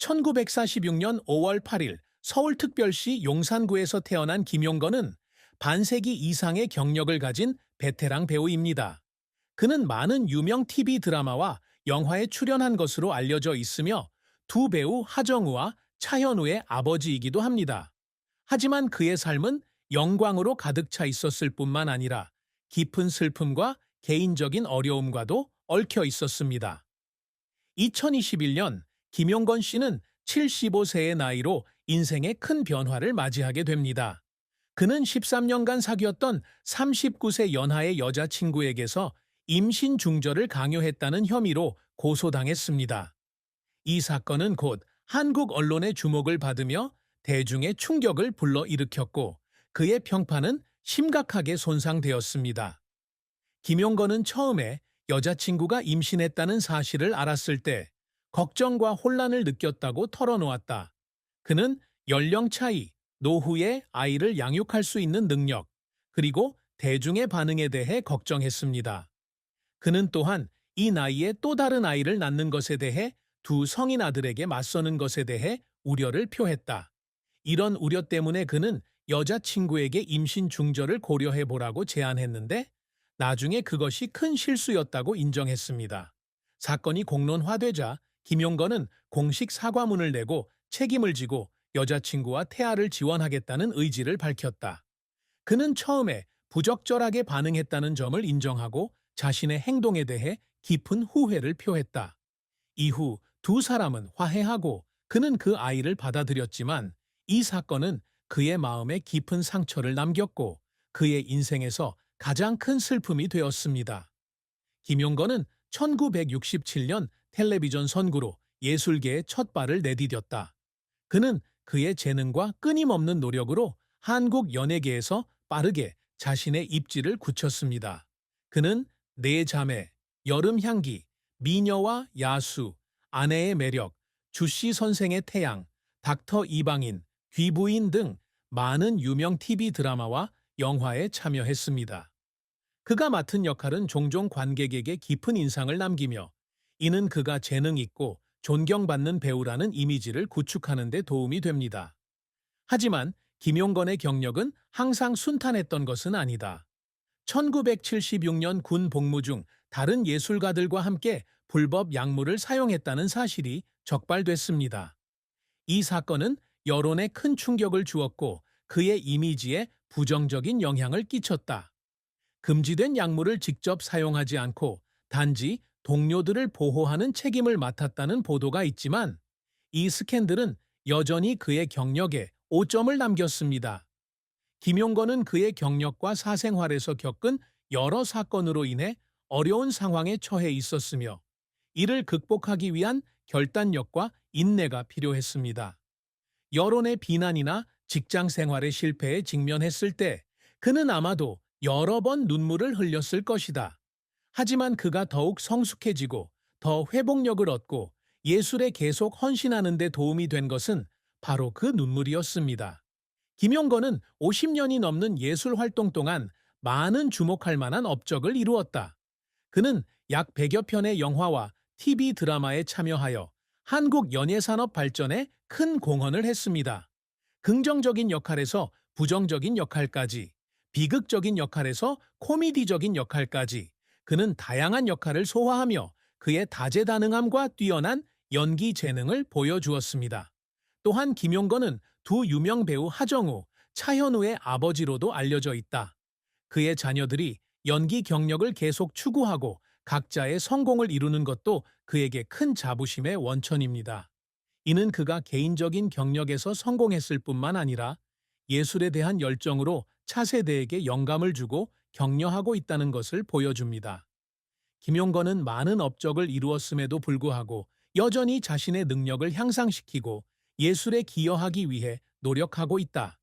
1946년 5월 8일 서울특별시 용산구에서 태어난 김용건은 반세기 이상의 경력을 가진 베테랑 배우입니다. 그는 많은 유명 TV 드라마와 영화에 출연한 것으로 알려져 있으며 두 배우 하정우와 차현우의 아버지이기도 합니다. 하지만 그의 삶은 영광으로 가득 차 있었을 뿐만 아니라 깊은 슬픔과 개인적인 어려움과도 얽혀 있었습니다. 2021년 김용건 씨는 75세의 나이로 인생의 큰 변화를 맞이하게 됩니다. 그는 13년간 사귀었던 39세 연하의 여자친구에게서 임신 중절을 강요했다는 혐의로 고소당했습니다. 이 사건은 곧 한국 언론의 주목을 받으며 대중의 충격을 불러일으켰고 그의 평판은 심각하게 손상되었습니다. 김용건은 처음에 여자친구가 임신했다는 사실을 알았을 때 걱정과 혼란을 느꼈다고 털어놓았다. 그는 연령 차이, 노후에 아이를 양육할 수 있는 능력, 그리고 대중의 반응에 대해 걱정했습니다. 그는 또한 이 나이에 또 다른 아이를 낳는 것에 대해 두 성인 아들에게 맞서는 것에 대해 우려를 표했다. 이런 우려 때문에 그는 여자친구에게 임신 중절을 고려해 보라고 제안했는데 나중에 그것이 큰 실수였다고 인정했습니다. 사건이 공론화되자 김용건은 공식 사과문을 내고 책임을 지고 여자친구와 태아를 지원하겠다는 의지를 밝혔다. 그는 처음에 부적절하게 반응했다는 점을 인정하고 자신의 행동에 대해 깊은 후회를 표했다. 이후 두 사람은 화해하고 그는 그 아이를 받아들였지만 이 사건은 그의 마음에 깊은 상처를 남겼고 그의 인생에서 가장 큰 슬픔이 되었습니다. 김용건은 1967년 텔레비전 선구로 예술계의 첫 발을 내디뎠다. 그는 그의 재능과 끊임없는 노력으로 한국 연예계에서 빠르게 자신의 입지를 굳혔습니다. 그는 네 자매, 여름 향기, 미녀와 야수, 아내의 매력, 주씨 선생의 태양, 닥터 이방인, 귀부인 등 많은 유명 TV 드라마와 영화에 참여했습니다. 그가 맡은 역할은 종종 관객에게 깊은 인상을 남기며 이는 그가 재능 있고 존경받는 배우라는 이미지를 구축하는 데 도움이 됩니다. 하지만 김용건의 경력은 항상 순탄했던 것은 아니다. 1976년 군 복무 중 다른 예술가들과 함께 불법 약물을 사용했다는 사실이 적발됐습니다. 이 사건은 여론에 큰 충격을 주었고 그의 이미지에 부정적인 영향을 끼쳤다. 금지된 약물을 직접 사용하지 않고 단지 동료들을 보호하는 책임을 맡았다는 보도가 있지만 이 스캔들은 여전히 그의 경력에 오점을 남겼습니다. 김용건은 그의 경력과 사생활에서 겪은 여러 사건으로 인해 어려운 상황에 처해 있었으며 이를 극복하기 위한 결단력과 인내가 필요했습니다. 여론의 비난이나 직장 생활의 실패에 직면했을 때 그는 아마도 여러 번 눈물을 흘렸을 것이다. 하지만 그가 더욱 성숙해지고 더 회복력을 얻고 예술에 계속 헌신하는 데 도움이 된 것은 바로 그 눈물이었습니다. 김용건은 50년이 넘는 예술 활동 동안 많은 주목할 만한 업적을 이루었다. 그는 약 100여 편의 영화와 TV 드라마에 참여하여 한국 연예산업 발전에 큰 공헌을 했습니다. 긍정적인 역할에서 부정적인 역할까지, 비극적인 역할에서 코미디적인 역할까지 그는 다양한 역할을 소화하며 그의 다재다능함과 뛰어난 연기 재능을 보여주었습니다. 또한 김용건은 두 유명 배우 하정우, 차현우의 아버지로도 알려져 있다. 그의 자녀들이 연기 경력을 계속 추구하고 각자의 성공을 이루는 것도 그에게 큰 자부심의 원천입니다. 이는 그가 개인적인 경력에서 성공했을 뿐만 아니라 예술에 대한 열정으로 차세대에게 영감을 주고 격려하고 있다는 것을 보여줍니다. 김용건은 많은 업적을 이루었음에도 불구하고 여전히 자신의 능력을 향상시키고 예술에 기여하기 위해 노력하고 있다.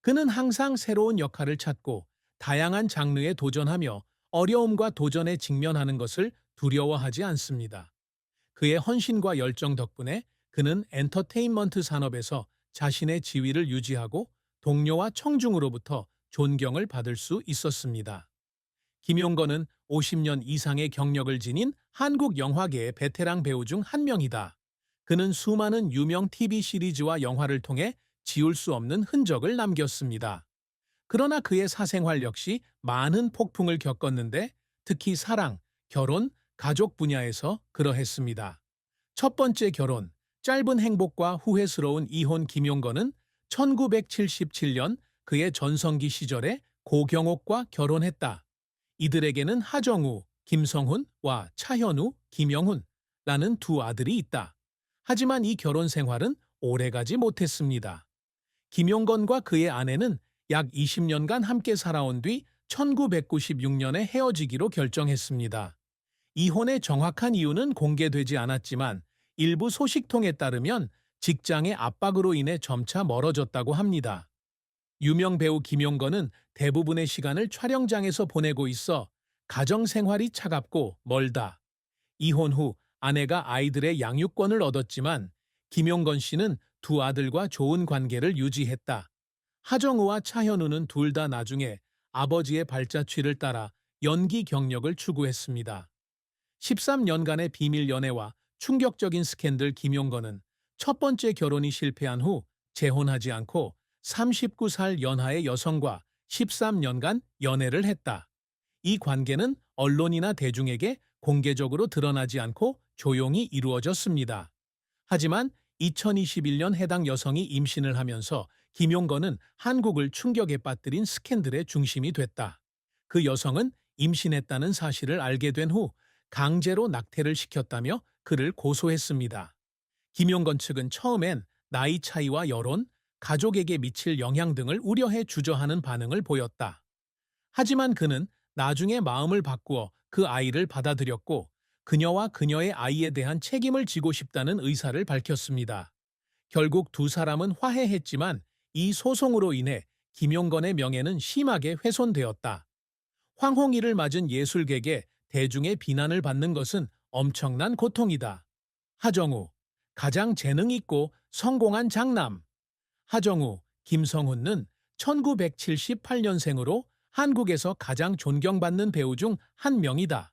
그는 항상 새로운 역할을 찾고 다양한 장르에 도전하며 어려움과 도전에 직면하는 것을 두려워하지 않습니다. 그의 헌신과 열정 덕분에 그는 엔터테인먼트 산업에서 자신의 지위를 유지하고 동료와 청중으로부터 존경을 받을 수 있었습니다. 김용건은 50년 이상의 경력을 지닌 한국 영화계의 베테랑 배우 중 한 명이다. 그는 수많은 유명 TV 시리즈와 영화를 통해 지울 수 없는 흔적을 남겼습니다. 그러나 그의 사생활 역시 많은 폭풍을 겪었는데 특히 사랑, 결혼, 가족 분야에서 그러했습니다. 첫 번째 결혼, 짧은 행복과 후회스러운 이혼 김용건은 1977년 그의 전성기 시절에 고경옥과 결혼했다. 이들에게는 하정우, 김성훈과 차현우, 김영훈라는 두 아들이 있다. 하지만 이 결혼 생활은 오래가지 못했습니다. 김용건과 그의 아내는 약 20년간 함께 살아온 뒤 1996년에 헤어지기로 결정했습니다. 이혼의 정확한 이유는 공개되지 않았지만 일부 소식통에 따르면 직장의 압박으로 인해 점차 멀어졌다고 합니다. 유명 배우 김용건은 대부분의 시간을 촬영장에서 보내고 있어 가정 생활이 차갑고 멀다. 이혼 후 아내가 아이들의 양육권을 얻었지만 김용건 씨는 두 아들과 좋은 관계를 유지했다. 하정우와 차현우는 둘 다 나중에 아버지의 발자취를 따라 연기 경력을 추구했습니다. 13년간의 비밀 연애와 충격적인 스캔들 김용건은 첫 번째 결혼이 실패한 후 재혼하지 않고 39살 연하의 여성과 13년간 연애를 했다. 이 관계는 언론이나 대중에게 공개적으로 드러나지 않고 조용히 이루어졌습니다. 하지만 2021년 해당 여성이 임신을 하면서 김용건은 한국을 충격에 빠뜨린 스캔들의 중심이 됐다. 그 여성은 임신했다는 사실을 알게 된 후 강제로 낙태를 시켰다며 그를 고소했습니다. 김용건 측은 처음엔 나이 차이와 여론, 가족에게 미칠 영향 등을 우려해 주저하는 반응을 보였다. 하지만 그는 나중에 마음을 바꾸어 그 아이를 받아들였고 그녀와 그녀의 아이에 대한 책임을 지고 싶다는 의사를 밝혔습니다. 결국 두 사람은 화해했지만 이 소송으로 인해 김용건의 명예는 심하게 훼손되었다. 황홍이를 맞은 예술객에 대중의 비난을 받는 것은 엄청난 고통이다. 하정우, 가장 재능 있고 성공한 장남. 하정우, 김성훈은 1978년생으로 한국에서 가장 존경받는 배우 중 한 명이다.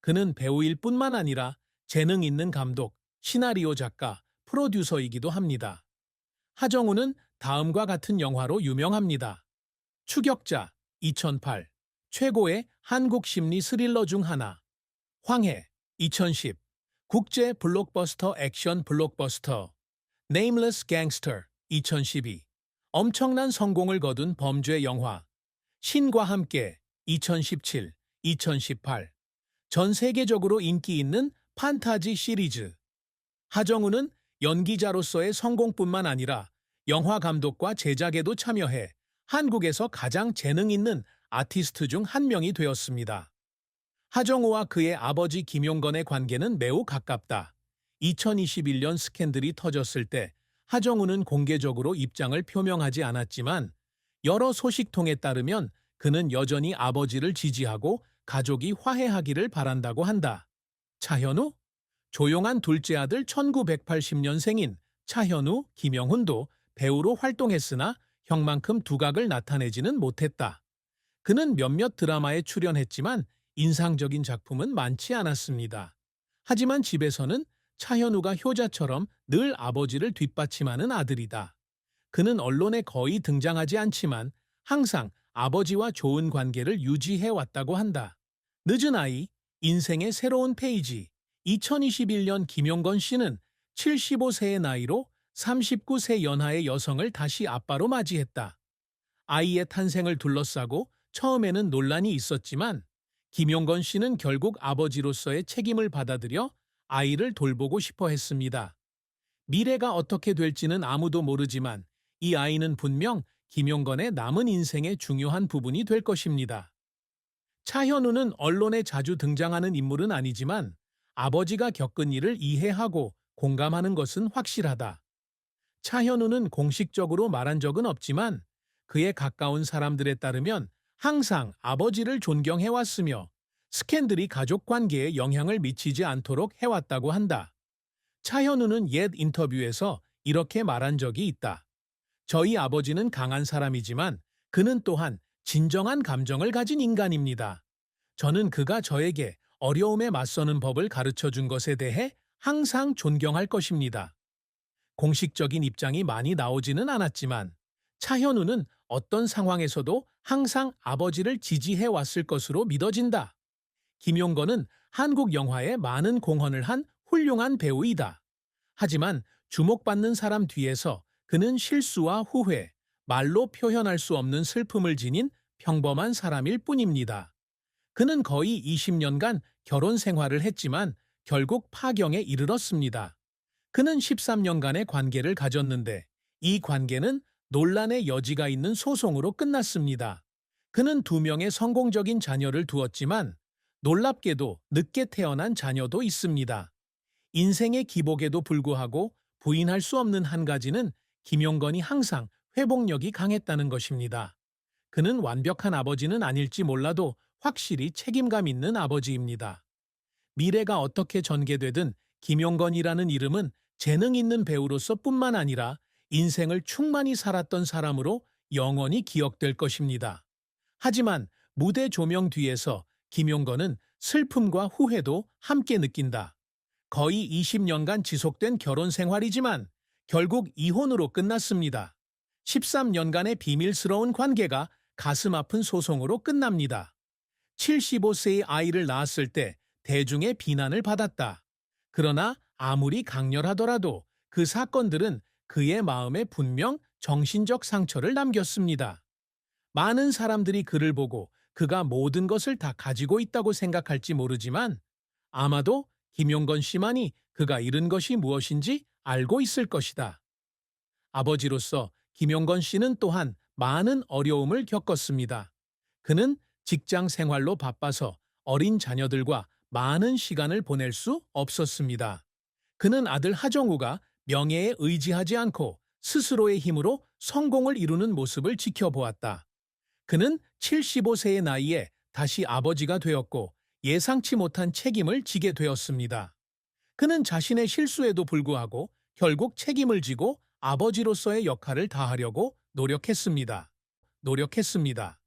그는 배우일 뿐만 아니라 재능 있는 감독, 시나리오 작가, 프로듀서이기도 합니다. 하정우는 다음과 같은 영화로 유명합니다. 추격자 2008 최고의 한국 심리 스릴러 중 하나 황해 2010 국제 블록버스터 액션 블록버스터 Nameless Gangster 2012 엄청난 성공을 거둔 범죄 영화 신과 함께 2017, 2018 전 세계적으로 인기 있는 판타지 시리즈 하정우는 연기자로서의 성공뿐만 아니라 영화 감독과 제작에도 참여해 한국에서 가장 재능 있는 아티스트 중 한 명이 되었습니다. 하정우와 그의 아버지 김용건의 관계는 매우 가깝다. 2021년 스캔들이 터졌을 때 하정우는 공개적으로 입장을 표명하지 않았지만 여러 소식통에 따르면 그는 여전히 아버지를 지지하고 가족이 화해하기를 바란다고 한다. 차현우? 조용한 둘째 아들 1980년생인 차현우, 김영훈도 배우로 활동했으나 형만큼 두각을 나타내지는 못했다. 그는 몇몇 드라마에 출연했지만 인상적인 작품은 많지 않았습니다. 하지만 집에서는 차현우가 효자처럼 늘 아버지를 뒷받침하는 아들이다. 그는 언론에 거의 등장하지 않지만 항상 아버지와 좋은 관계를 유지해 왔다고 한다. 늦은 아이, 인생의 새로운 페이지. 2021년 김용건 씨는 75세의 나이로 39세 연하의 여성을 다시 아빠로 맞이했다. 아이의 탄생을 둘러싸고 처음에는 논란이 있었지만 김용건 씨는 결국 아버지로서의 책임을 받아들여 아이를 돌보고 싶어 했습니다. 미래가 어떻게 될지는 아무도 모르지만 이 아이는 분명 김용건의 남은 인생의 중요한 부분이 될 것입니다. 차현우는 언론에 자주 등장하는 인물은 아니지만 아버지가 겪은 일을 이해하고 공감하는 것은 확실하다. 차현우는 공식적으로 말한 적은 없지만 그의 가까운 사람들에 따르면 항상 아버지를 존경해왔으며 스캔들이 가족 관계에 영향을 미치지 않도록 해왔다고 한다. 차현우는 옛 인터뷰에서 이렇게 말한 적이 있다. 저희 아버지는 강한 사람이지만 그는 또한 진정한 감정을 가진 인간입니다. 저는 그가 저에게 어려움에 맞서는 법을 가르쳐 준 것에 대해 항상 존경할 것입니다. 공식적인 입장이 많이 나오지는 않았지만 차현우는 어떤 상황에서도 항상 아버지를 지지해 왔을 것으로 믿어진다. 김용건은 한국 영화에 많은 공헌을 한 훌륭한 배우이다. 하지만 주목받는 사람 뒤에서 그는 실수와 후회, 말로 표현할 수 없는 슬픔을 지닌 평범한 사람일 뿐입니다. 그는 거의 20년간 결혼 생활을 했지만 결국 파경에 이르렀습니다. 그는 13년간의 관계를 가졌는데 이 관계는 논란의 여지가 있는 소송으로 끝났습니다. 그는 두 명의 성공적인 자녀를 두었지만 놀랍게도 늦게 태어난 자녀도 있습니다. 인생의 기복에도 불구하고 부인할 수 없는 한 가지는 김용건이 항상 회복력이 강했다는 것입니다. 그는 완벽한 아버지는 아닐지 몰라도 확실히 책임감 있는 아버지입니다. 미래가 어떻게 전개되든 김용건이라는 이름은 재능 있는 배우로서 뿐만 아니라 인생을 충만히 살았던 사람으로 영원히 기억될 것입니다. 하지만 무대 조명 뒤에서 김용건은 슬픔과 후회도 함께 느낀다. 거의 20년간 지속된 결혼 생활이지만 결국 이혼으로 끝났습니다. 13년간의 비밀스러운 관계가 가슴 아픈 소송으로 끝납니다. 75세의 아이를 낳았을 때 대중의 비난을 받았다. 그러나 아무리 강렬하더라도 그 사건들은 그의 마음에 분명 정신적 상처를 남겼습니다. 많은 사람들이 그를 보고 그가 모든 것을 다 가지고 있다고 생각할지 모르지만 아마도 김용건 씨만이 그가 잃은 것이 무엇인지 알고 있을 것이다. 아버지로서 김용건 씨는 또한 많은 어려움을 겪었습니다. 그는 직장 생활로 바빠서 어린 자녀들과 많은 시간을 보낼 수 없었습니다. 그는 아들 하정우가 명예에 의지하지 않고 스스로의 힘으로 성공을 이루는 모습을 지켜보았다. 그는 75세의 나이에 다시 아버지가 되었고 예상치 못한 책임을 지게 되었습니다. 그는 자신의 실수에도 불구하고 결국 책임을 지고 아버지로서의 역할을 다하려고 노력했습니다. 노력했습니다.